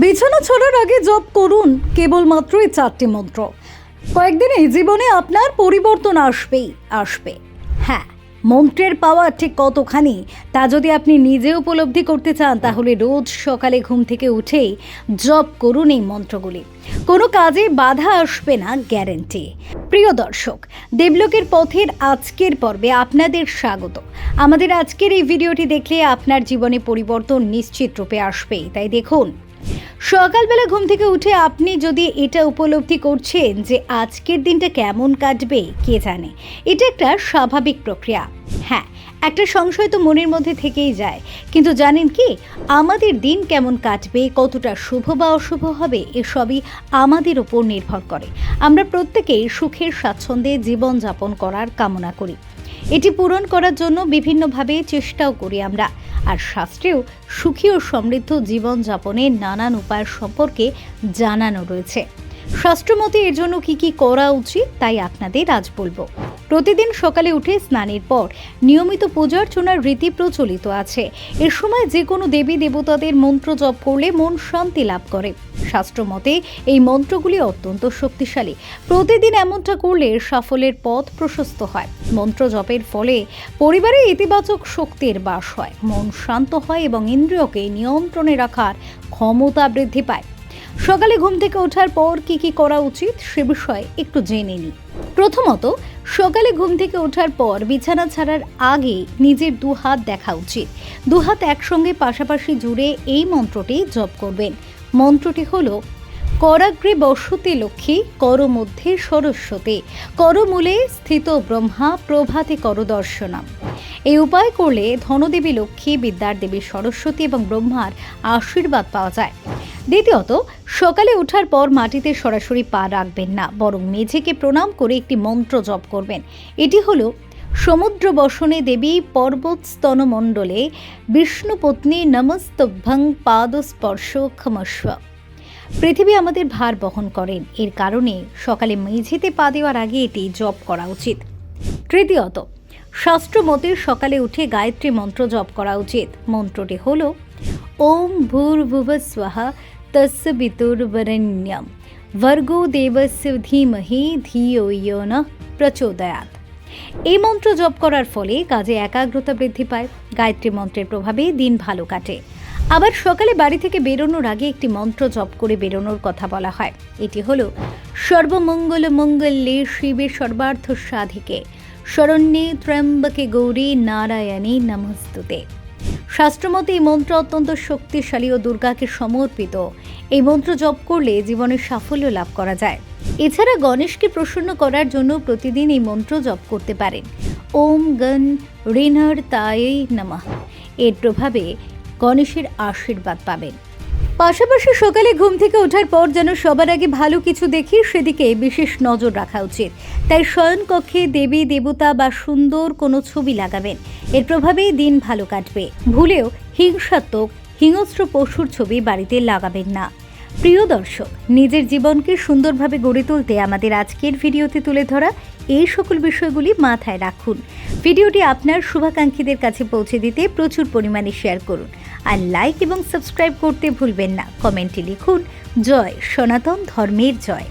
বিছানা ছাড়ার আগে জপ করুন কেবলমাত্র এই চারটি মন্ত্র। কয়েকদিনে জীবনে আপনার পরিবর্তন আসবেই, আসবে। হ্যাঁ মন্ত্রের পাওয়া ঠিক কতখানি, তা যদি আপনি নিজে উপলব্ধি করতে চান, তাহলে রোজ সকালে ঘুম থেকে উঠেই জপ করুন এই মন্ত্রগুলি। কোনো কাজে বাধা আসবে না, গ্যারেন্টি। প্রিয় দর্শক, দেবলোকের পথের আজকের পর্বে আপনাদের স্বাগত। আমাদের আজকের এই ভিডিওটি দেখলে আপনার জীবনে পরিবর্তন নিশ্চিত রূপে আসবেই। তাই দেখুন সকালবেলা ঘুম থেকে উঠে আপনি যদি এটা উপলব্ধি করছেন যে আজকের দিনটা কেমন কাটবে, কে জানে? এটা একটা স্বাভাবিক প্রক্রিয়া। হ্যাঁ একটা সংশয় তো মনের মধ্যে থেকেই যায়। কিন্তু জানেন কি? আমাদের দিন কেমন কাটবে, কতটা শুভ বা অশুভ হবে, এসবই আমাদের উপর নির্ভর করে। আমরা প্রত্যেকেই সুখের স্বাচ্ছন্দ্যে জীবনযাপন করার কামনা করি। এটি পূরণ করার জন্য বিভিন্নভাবে চেষ্টাও করি আমরা। আর শাস্ত্রেও সুখী ও সমৃদ্ধ জীবনযাপনের নানান উপায় সম্পর্কে জানানো রয়েছে। শাস্ত্রমতে এর জন্য কি কি করা উচিত, তাই আপনাদের আজ বলব। প্রতিদিন সকালে উঠে স্নানের পর নিয়মিত পূজার্চনার রীতি প্রচলিত আছে। এ সময় যে কোনো দেবী দেবতাদের মন্ত্র জপ করলে মন শান্তি লাভ করে। শাস্ত্রমতে এই মন্ত্রগুলি অত্যন্ত শক্তিশালী। প্রতিদিন এমনটা করলে সাফল্যের পথ প্রশস্ত হয়। মন্ত্র জপের ফলে পরিবারে ইতিবাচক শক্তির বাস হয়। মন শান্ত হয় এবং ইন্দ্রিয়কে নিয়ন্ত্রণে রাখার ক্ষমতা বৃদ্ধি পায়। সকালে ঘুম থেকে ওঠার পর কি কি করা উচিত সে বিষয়ে একটু জেনে নিই। প্রথমত সকালে ঘুম থেকে ওঠার পর বিছানা ছাড়ার আগে নিজের দু হাত দেখা উচিত। দু হাত একসঙ্গে পাশাপাশি জুড়ে এই মন্ত্রটি জপ করবেন। মন্ত্রটি হলো করাগ্রে বসতে লক্ষ্মী কর মধ্যে সরস্বতী। করমূলে স্থিত ব্রহ্মা, প্রভাতে কর দর্শনম এই উপায় করলে ধনদেবী লক্ষ্মী বিদ্যার দেবী সরস্বতী এবং ব্রহ্মার আশীর্বাদ পাওয়া যায়। দ্বিতীয়ত, সকালে ওঠার পর মাটিতে সরাসরি পা রাখবেন না, বরং মেঝেকে প্রণাম করে একটি মন্ত্র জপ করবেন। এটি হলো, সমুদ্র বসনে দেবী পর্বত স্তনমণ্ডলে বিষ্ণুপত্নী নমস্তভ্যং পাদস্পর্শ ক্ষমস্ব। পৃথিবী আমাদের ভার বহন করেন এর কারণে সকালে মেঝেতে পা দেওয়ার আগে এটি জপ করা উচিত। তৃতীয়ত শাস্ত্রমতে সকালে উঠে গায়ত্রী মন্ত্র জপ করা উচিত। মন্ত্রটি হল, ওম ভূর্ভুব স্বাহা তস্য বিতুর্বরেণ্যম। ভর্গো দেবস্য ধীমহি ইয়ো ন প্রচোদয়াত এই মন্ত্র জপ করার ফলে কাজে একাগ্রতা বৃদ্ধি পায়। গায়ত্রী মন্ত্রের প্রভাবে দিন ভালো কাটে। আবার সকালে বাড়ি থেকে বেরোনোর আগে একটি মন্ত্র জপ করে বেরোনোর কথা বলা হয়। এটি হলো, সর্বমঙ্গল মঙ্গলে শিবে সর্বার্থ সাধিকে, শরণ্যে ত্র্যম্বকে গৌরী নারায়ণী নমস্তুতে। শাস্ত্রমতে এই মন্ত্র অত্যন্ত শক্তিশালী ও দুর্গাকে সমর্পিত। এই মন্ত্র জপ করলে জীবনে সাফল্য লাভ করা যায়। এছাড়া গণেশকে প্রসন্ন করার জন্য প্রতিদিন এই মন্ত্র জপ করতে পারেন। ওম গণ ঋণর তায়ে নমঃ। এর প্রভাবে গণেশের আশীর্বাদ পাবেন। পাশাপাশি সকালে ঘুম থেকে ওঠার পর যেন সবার আগে ভালো কিছু দেখি, সেদিকে বিশেষ নজর রাখা উচিত। তাই শয়নকক্ষে দেবী, দেবতা বা সুন্দর কোনো ছবি লাগাবেন। এর প্রভাবেই দিন ভালো কাটবে। ভুলেও হিংসাত্মক, হিংস্র পশুর ছবি বাড়িতে লাগাবেন না। প্রিয় দর্শক, নিজের জীবনকে সুন্দরভাবে গড়ে তুলতে আমাদের আজকের ভিডিওতে তুলে ধরা এই সকল বিষয়গুলি মাথায় রাখুন। ভিডিওটি আপনার শুভাকাঙ্ক্ষীদের কাছে পৌঁছে দিতে প্রচুর পরিমাণে শেয়ার করুন। আর লাইক এবং সাবস্ক্রাইব করতে ভুলবেন না। কমেন্টে লিখুন, জয় সনাতন ধর্মের জয়।